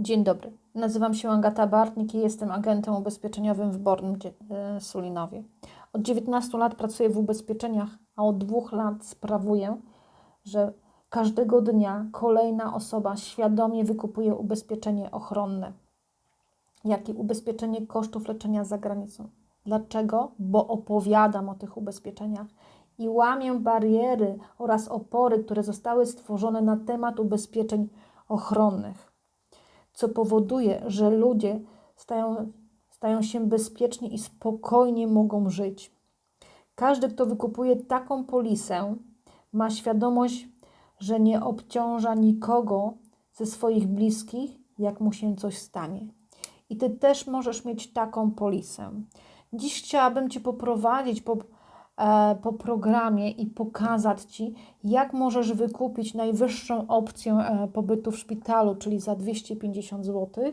Dzień dobry. Nazywam się Agata Bartnik i jestem agentem ubezpieczeniowym w Bornym e, Sulinowie. Od 19 lat pracuję w ubezpieczeniach, a od dwóch lat sprawuję, że każdego dnia kolejna osoba świadomie wykupuje ubezpieczenie ochronne, jak i ubezpieczenie kosztów leczenia za granicą. Dlaczego? Bo opowiadam o tych ubezpieczeniach i łamię bariery oraz opory, które zostały stworzone na temat ubezpieczeń ochronnych co powoduje, że ludzie stają, stają się bezpieczni i spokojnie mogą żyć. Każdy, kto wykupuje taką polisę, ma świadomość, że nie obciąża nikogo ze swoich bliskich, jak mu się coś stanie. I ty też możesz mieć taką polisę. Dziś chciałabym Cię poprowadzić po po programie i pokazać Ci, jak możesz wykupić najwyższą opcję e, pobytu w szpitalu, czyli za 250 zł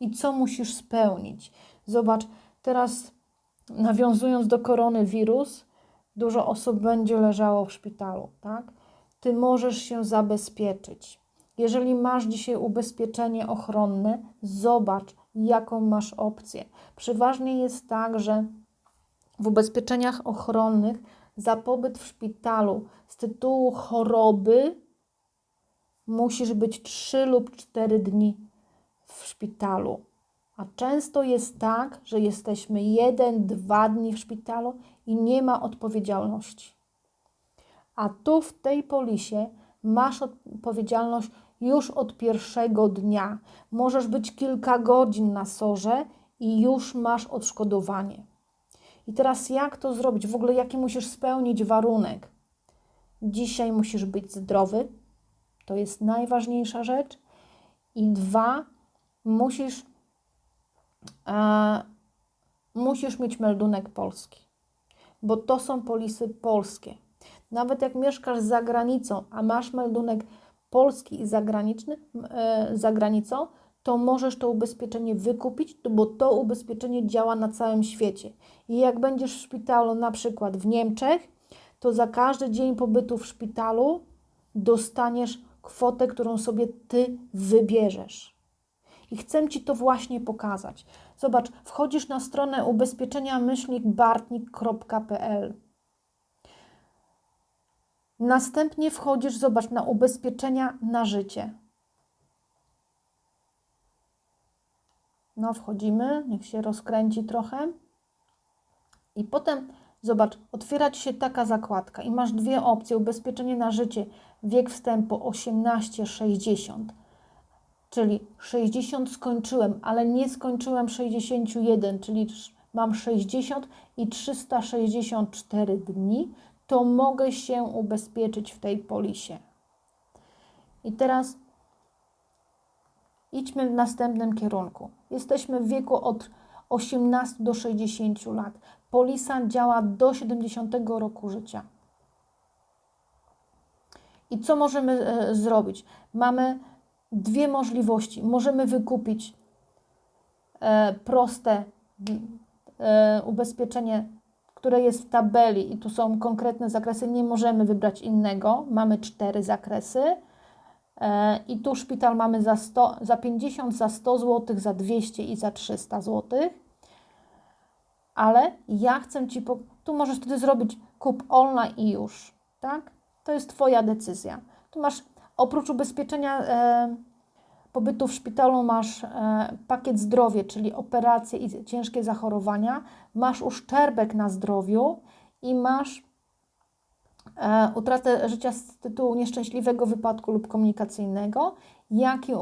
i co musisz spełnić. Zobacz, teraz nawiązując do koronawirus, dużo osób będzie leżało w szpitalu, tak? Ty możesz się zabezpieczyć. Jeżeli masz dzisiaj ubezpieczenie ochronne, zobacz, jaką masz opcję. Przeważnie jest tak, że w ubezpieczeniach ochronnych za pobyt w szpitalu z tytułu choroby musisz być 3 lub 4 dni w szpitalu. A często jest tak, że jesteśmy 1-2 dni w szpitalu i nie ma odpowiedzialności. A tu w tej polisie masz odpowiedzialność już od pierwszego dnia. Możesz być kilka godzin na sorze i już masz odszkodowanie. I teraz jak to zrobić? W ogóle jaki musisz spełnić warunek? Dzisiaj musisz być zdrowy, to jest najważniejsza rzecz. I dwa, musisz, e, musisz mieć meldunek polski, bo to są polisy polskie. Nawet jak mieszkasz za granicą, a masz meldunek polski i zagraniczny, e, za granicą, to możesz to ubezpieczenie wykupić, bo to ubezpieczenie działa na całym świecie. I jak będziesz w szpitalu, na przykład w Niemczech, to za każdy dzień pobytu w szpitalu dostaniesz kwotę, którą sobie ty wybierzesz. I chcę Ci to właśnie pokazać. Zobacz, wchodzisz na stronę ubezpieczenia myślnikbartnik.pl. Następnie wchodzisz, zobacz, na ubezpieczenia na życie. No, wchodzimy, niech się rozkręci trochę. I potem, zobacz, otwiera Ci się taka zakładka i masz dwie opcje. Ubezpieczenie na życie, wiek wstępu 18-60. Czyli 60 skończyłem, ale nie skończyłem 61, czyli mam 60 i 364 dni, to mogę się ubezpieczyć w tej polisie. I teraz idźmy w następnym kierunku. Jesteśmy w wieku od 18 do 60 lat. Polisa działa do 70 roku życia. I co możemy e, zrobić? Mamy dwie możliwości. Możemy wykupić e, proste e, ubezpieczenie, które jest w tabeli i tu są konkretne zakresy. Nie możemy wybrać innego. Mamy cztery zakresy I tu szpital mamy za, 100, za 50, za 100 zł, za 200 i za 300 zł. Ale ja chcę Ci, po... tu możesz wtedy zrobić kup online i już, tak? To jest Twoja decyzja. Tu masz oprócz ubezpieczenia e, pobytu w szpitalu masz e, pakiet zdrowie, czyli operacje i ciężkie zachorowania, masz uszczerbek na zdrowiu i masz E, utratę życia z tytułu nieszczęśliwego wypadku lub komunikacyjnego, jak i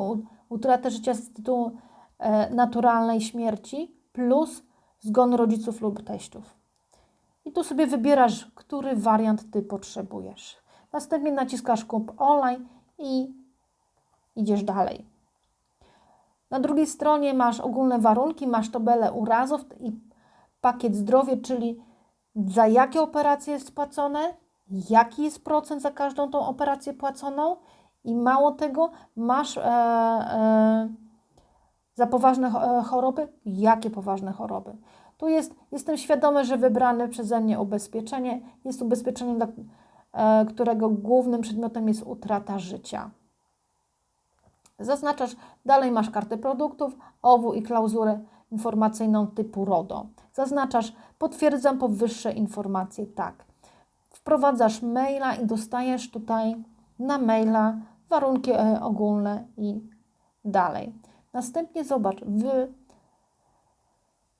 utratę życia z tytułu e, naturalnej śmierci plus zgon rodziców lub teściów. I tu sobie wybierasz, który wariant Ty potrzebujesz. Następnie naciskasz kup online i idziesz dalej. Na drugiej stronie masz ogólne warunki, masz tabelę urazów i pakiet zdrowie, czyli za jakie operacje jest spłacone, jaki jest procent za każdą tą operację płaconą i mało tego, masz e, e, za poważne e, choroby, jakie poważne choroby. Tu jest, jestem świadomy, że wybrane przeze mnie ubezpieczenie jest ubezpieczeniem, dla, e, którego głównym przedmiotem jest utrata życia. Zaznaczasz, dalej masz kartę produktów, OWU i klauzurę informacyjną typu RODO. Zaznaczasz, potwierdzam powyższe informacje, tak. Wprowadzasz maila i dostajesz tutaj na maila warunki e, ogólne i dalej. Następnie zobacz, wy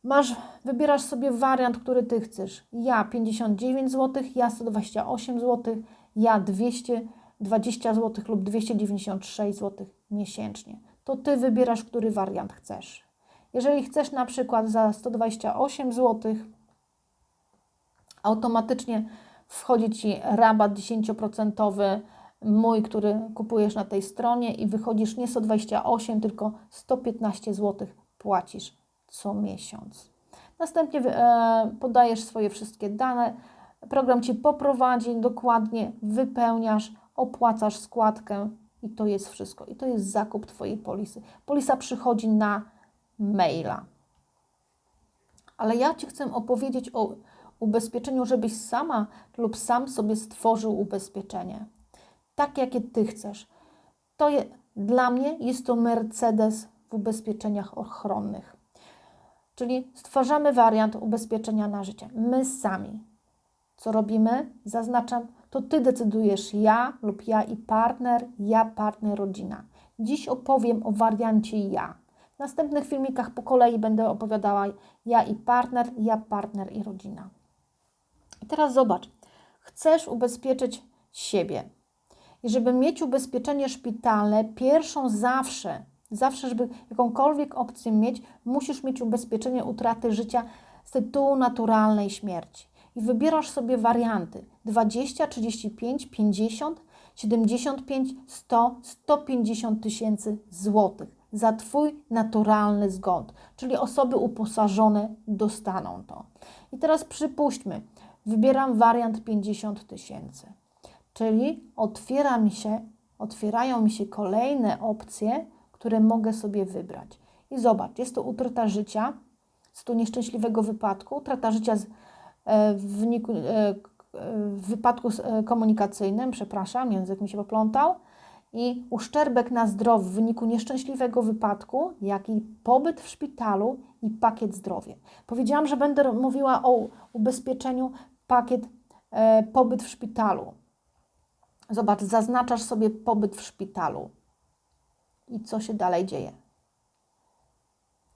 masz, wybierasz sobie wariant, który ty chcesz. Ja 59 zł, ja 128 zł, ja 220 zł lub 296 zł miesięcznie. To ty wybierasz, który wariant chcesz. Jeżeli chcesz na przykład za 128 zł, automatycznie wchodzi Ci rabat 10% mój, który kupujesz na tej stronie i wychodzisz nie 128, tylko 115 zł płacisz co miesiąc. Następnie e, podajesz swoje wszystkie dane, program Ci poprowadzi, dokładnie wypełniasz, opłacasz składkę i to jest wszystko. I to jest zakup Twojej polisy. Polisa przychodzi na maila. Ale ja Ci chcę opowiedzieć o ubezpieczeniu, żebyś sama lub sam sobie stworzył ubezpieczenie. Tak, jakie Ty chcesz. To je, dla mnie jest to Mercedes w ubezpieczeniach ochronnych. Czyli stwarzamy wariant ubezpieczenia na życie. My sami. Co robimy? Zaznaczam, to Ty decydujesz, ja lub ja i partner, ja, partner, rodzina. Dziś opowiem o wariancie ja. W następnych filmikach po kolei będę opowiadała ja i partner, ja, partner i rodzina. I teraz zobacz, chcesz ubezpieczyć siebie. I żeby mieć ubezpieczenie szpitalne, pierwszą zawsze, zawsze, żeby jakąkolwiek opcję mieć, musisz mieć ubezpieczenie utraty życia z tytułu naturalnej śmierci. I wybierasz sobie warianty 20, 35, 50, 75, 100, 150 tysięcy złotych za Twój naturalny zgon, czyli osoby uposażone dostaną to. I teraz przypuśćmy, wybieram wariant 50 tysięcy, czyli otwiera mi się, otwierają mi się kolejne opcje, które mogę sobie wybrać. I zobacz, jest to utrata życia z tu nieszczęśliwego wypadku, utrata życia z, e, w, wyniku, e, w wypadku e, komunikacyjnym, przepraszam, język mi się poplątał, i uszczerbek na zdrowiu w wyniku nieszczęśliwego wypadku, jak i pobyt w szpitalu i pakiet zdrowie. Powiedziałam, że będę mówiła o ubezpieczeniu pakiet e, pobyt w szpitalu. Zobacz, zaznaczasz sobie pobyt w szpitalu. I co się dalej dzieje?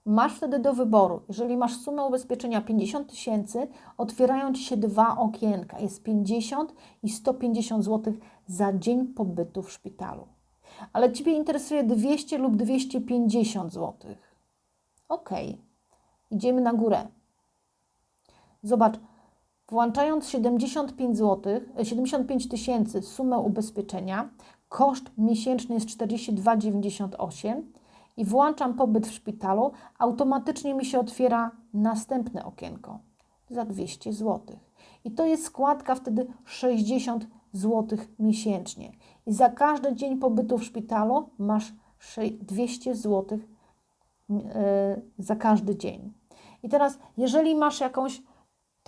Masz wtedy do wyboru, jeżeli masz sumę ubezpieczenia 50 tysięcy, otwierają Ci się dwa okienka. Jest 50 i 150 zł za dzień pobytu w szpitalu. Ale Ciebie interesuje 200 lub 250 zł. Ok, idziemy na górę. Zobacz, włączając 75 zł, 75 tysięcy sumę ubezpieczenia, koszt miesięczny jest 42,98 i włączam pobyt w szpitalu, automatycznie mi się otwiera następne okienko za 200 zł. I to jest składka wtedy 60 zł miesięcznie. I za każdy dzień pobytu w szpitalu masz 200 zł e, za każdy dzień. I teraz, jeżeli masz jakąś,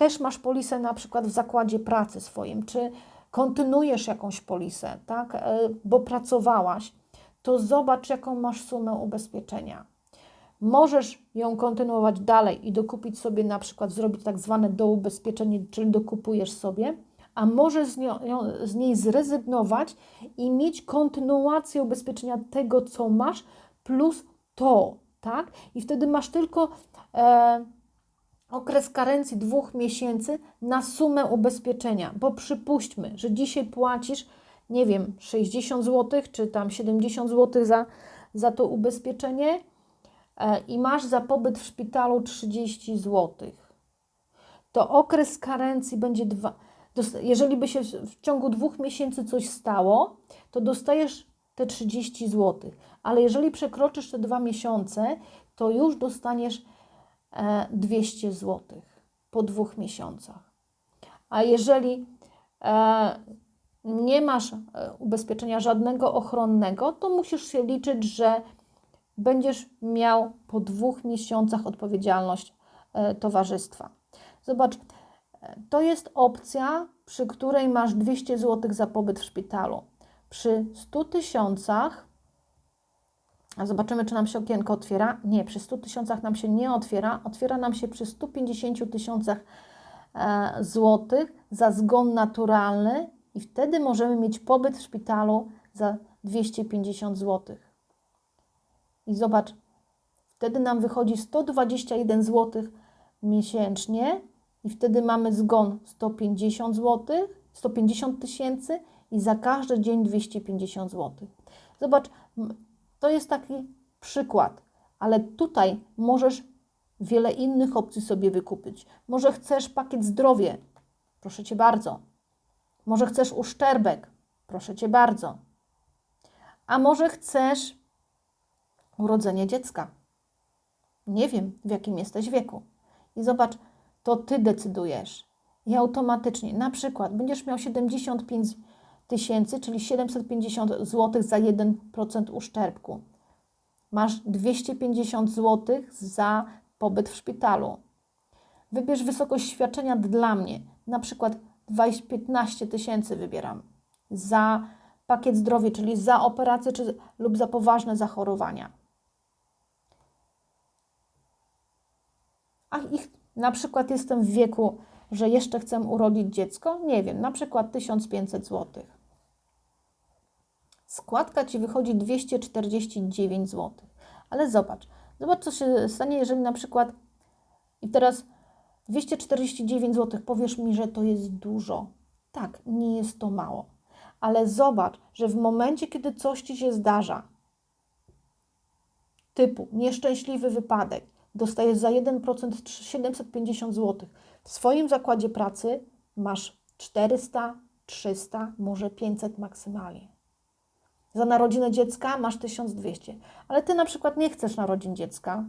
też masz polisę na przykład w zakładzie pracy swoim, czy kontynuujesz jakąś polisę, tak, e, bo pracowałaś, to zobacz, jaką masz sumę ubezpieczenia. Możesz ją kontynuować dalej i dokupić sobie, na przykład zrobić tak zwane doubezpieczenie, czyli dokupujesz sobie, a możesz z, nią, z niej zrezygnować i mieć kontynuację ubezpieczenia tego, co masz, plus to, tak? I wtedy masz tylko e, okres karencji dwóch miesięcy na sumę ubezpieczenia, bo przypuśćmy, że dzisiaj płacisz nie wiem, 60 zł czy tam 70 zł za, za to ubezpieczenie e, i masz za pobyt w szpitalu 30 zł, to okres karencji będzie dwa. Jeżeli by się w ciągu dwóch miesięcy coś stało, to dostajesz te 30 zł. Ale jeżeli przekroczysz te dwa miesiące, to już dostaniesz 200 e, zł po dwóch miesiącach. A jeżeli e, nie masz e, ubezpieczenia żadnego ochronnego, to musisz się liczyć, że będziesz miał po dwóch miesiącach odpowiedzialność towarzystwa. Zobacz, to jest opcja, przy której masz 200 zł za pobyt w szpitalu. Przy 100 tysiącach zobaczymy, czy nam się okienko otwiera. Nie, przy 100 tysiącach nam się nie otwiera. Otwiera nam się przy 150 tysiącach e, złotych za zgon naturalny i wtedy możemy mieć pobyt w szpitalu za 250 złotych. I zobacz, wtedy nam wychodzi 121 zł miesięcznie i wtedy mamy zgon 150 zł, 150 tysięcy i za każdy dzień 250 zł. Zobacz, to jest taki przykład, ale tutaj możesz wiele innych opcji sobie wykupić. Może chcesz pakiet zdrowie, proszę Cię bardzo. Może chcesz uszczerbek, proszę Cię bardzo. A może chcesz urodzenie dziecka. Nie wiem, w jakim jesteś wieku. I zobacz, to Ty decydujesz. I automatycznie, na przykład, będziesz miał 75 tysięcy, czyli 750 zł za 1% uszczerbku. Masz 250 zł za pobyt w szpitalu. Wybierz wysokość świadczenia dla mnie, na przykład 20, 15 tysięcy wybieram za pakiet zdrowie, czyli za operację czy, lub za poważne zachorowania. A ich na przykład jestem w wieku, że jeszcze chcę urodzić dziecko, nie wiem, na przykład 1500 zł. Składka Ci wychodzi 249 zł. Ale zobacz, zobacz co się stanie, jeżeli na przykład i teraz 249 zł, powiesz mi, że to jest dużo. Tak, nie jest to mało. Ale zobacz, że w momencie, kiedy coś Ci się zdarza, typu nieszczęśliwy wypadek, dostajesz za 1% 750 zł. W swoim zakładzie pracy masz 400, 300, może 500 maksymalnie. Za narodzinę dziecka masz 1200, ale ty na przykład nie chcesz narodzin dziecka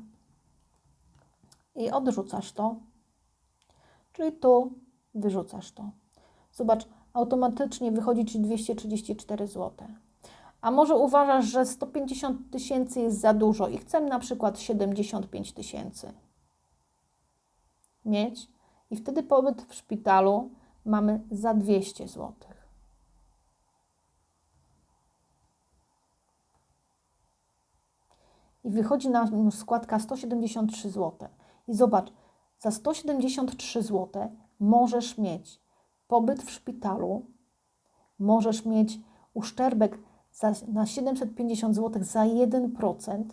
i odrzucasz to, czyli tu wyrzucasz to. Zobacz, automatycznie wychodzi ci 234 zł. A może uważasz, że 150 tysięcy jest za dużo i chcę na przykład 75 tysięcy mieć i wtedy pobyt w szpitalu mamy za 200 zł. I wychodzi nam składka 173 zł. I zobacz, za 173 zł możesz mieć pobyt w szpitalu, możesz mieć uszczerbek za, na 750 zł za 1%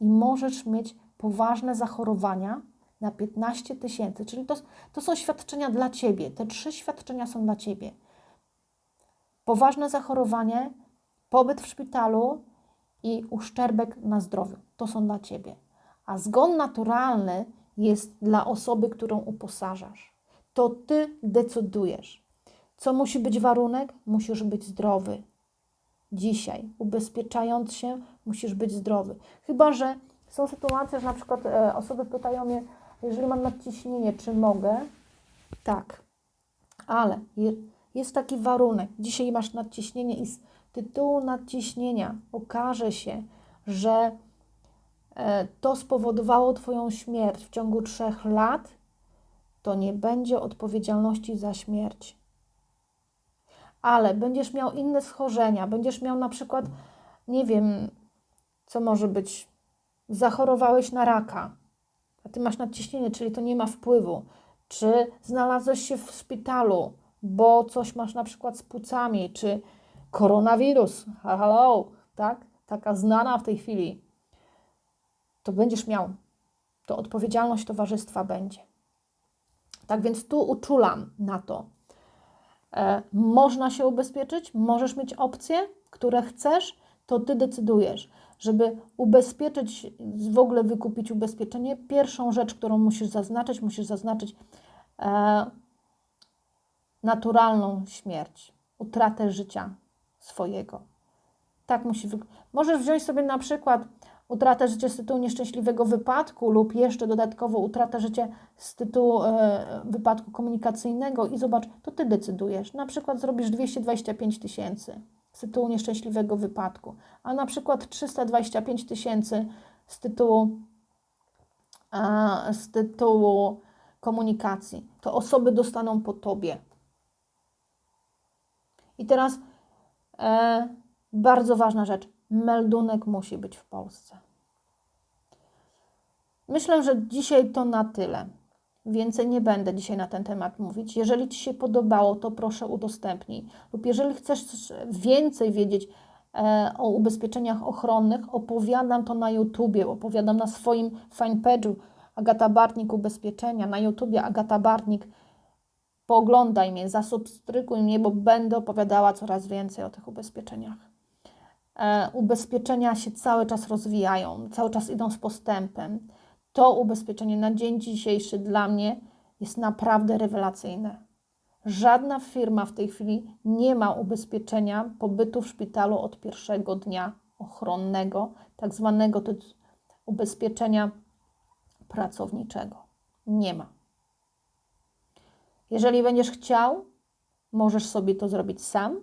i możesz mieć poważne zachorowania na 15 tysięcy. Czyli to, to są świadczenia dla Ciebie. Te trzy świadczenia są dla Ciebie. Poważne zachorowanie, pobyt w szpitalu i uszczerbek na zdrowiu. To są dla Ciebie. A zgon naturalny jest dla osoby, którą uposażasz. To Ty decydujesz. Co musi być warunek? Musisz być zdrowy. Dzisiaj, ubezpieczając się, musisz być zdrowy. Chyba, że są sytuacje, że na przykład e, osoby pytają mnie, jeżeli mam nadciśnienie, czy mogę? Tak, ale jest taki warunek. Dzisiaj masz nadciśnienie i z tytułu nadciśnienia okaże się, że e, to spowodowało Twoją śmierć w ciągu trzech lat, to nie będzie odpowiedzialności za śmierć. Ale będziesz miał inne schorzenia, będziesz miał na przykład, nie wiem, co może być, zachorowałeś na raka, a ty masz nadciśnienie, czyli to nie ma wpływu. Czy znalazłeś się w szpitalu, bo coś masz na przykład z płucami, czy koronawirus, hello, tak? Taka znana w tej chwili, to będziesz miał. To odpowiedzialność towarzystwa będzie. Tak więc tu uczulam na to. E, można się ubezpieczyć, możesz mieć opcje, które chcesz, to ty decydujesz żeby ubezpieczyć, w ogóle wykupić ubezpieczenie, pierwszą rzecz, którą musisz zaznaczyć, musisz zaznaczyć e, naturalną śmierć, utratę życia swojego. Tak musi Możesz wziąć sobie na przykład utratę życia z tytułu nieszczęśliwego wypadku lub jeszcze dodatkowo utratę życia z tytułu e, wypadku komunikacyjnego i zobacz, to Ty decydujesz. Na przykład zrobisz 225 tysięcy z tytułu nieszczęśliwego wypadku, a na przykład 325 tysięcy z tytułu, z tytułu komunikacji. To osoby dostaną po tobie. I teraz e, bardzo ważna rzecz. meldunek musi być w Polsce. Myślę, że dzisiaj to na tyle. Więcej nie będę dzisiaj na ten temat mówić. Jeżeli Ci się podobało, to proszę udostępnij. Lub jeżeli chcesz więcej wiedzieć e, o ubezpieczeniach ochronnych, opowiadam to na YouTubie, opowiadam na swoim fanpage'u Agata Bartnik Ubezpieczenia, na YouTubie Agata Bartnik. Pooglądaj mnie, zasubskrybuj mnie, bo będę opowiadała coraz więcej o tych ubezpieczeniach. E, ubezpieczenia się cały czas rozwijają, cały czas idą z postępem. To ubezpieczenie na dzień dzisiejszy dla mnie jest naprawdę rewelacyjne. Żadna firma w tej chwili nie ma ubezpieczenia pobytu w szpitalu od pierwszego dnia ochronnego, tak zwanego ubezpieczenia pracowniczego. Nie ma. Jeżeli będziesz chciał, możesz sobie to zrobić sam,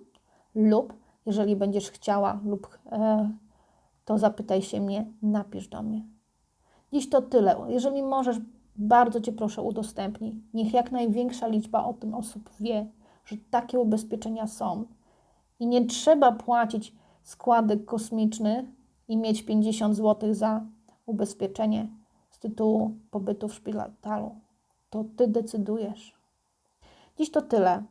lub jeżeli będziesz chciała, lub e, to zapytaj się mnie, napisz do mnie. Dziś to tyle. Jeżeli możesz, bardzo Cię proszę udostępnij. Niech jak największa liczba o tym osób wie, że takie ubezpieczenia są. I nie trzeba płacić składek kosmicznych i mieć 50 zł za ubezpieczenie z tytułu pobytu w szpitalu. To Ty decydujesz. Dziś to tyle.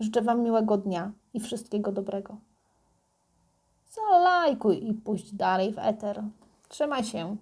Życzę Wam miłego dnia i wszystkiego dobrego. Zalajkuj i puść dalej w eter. Trzymaj się.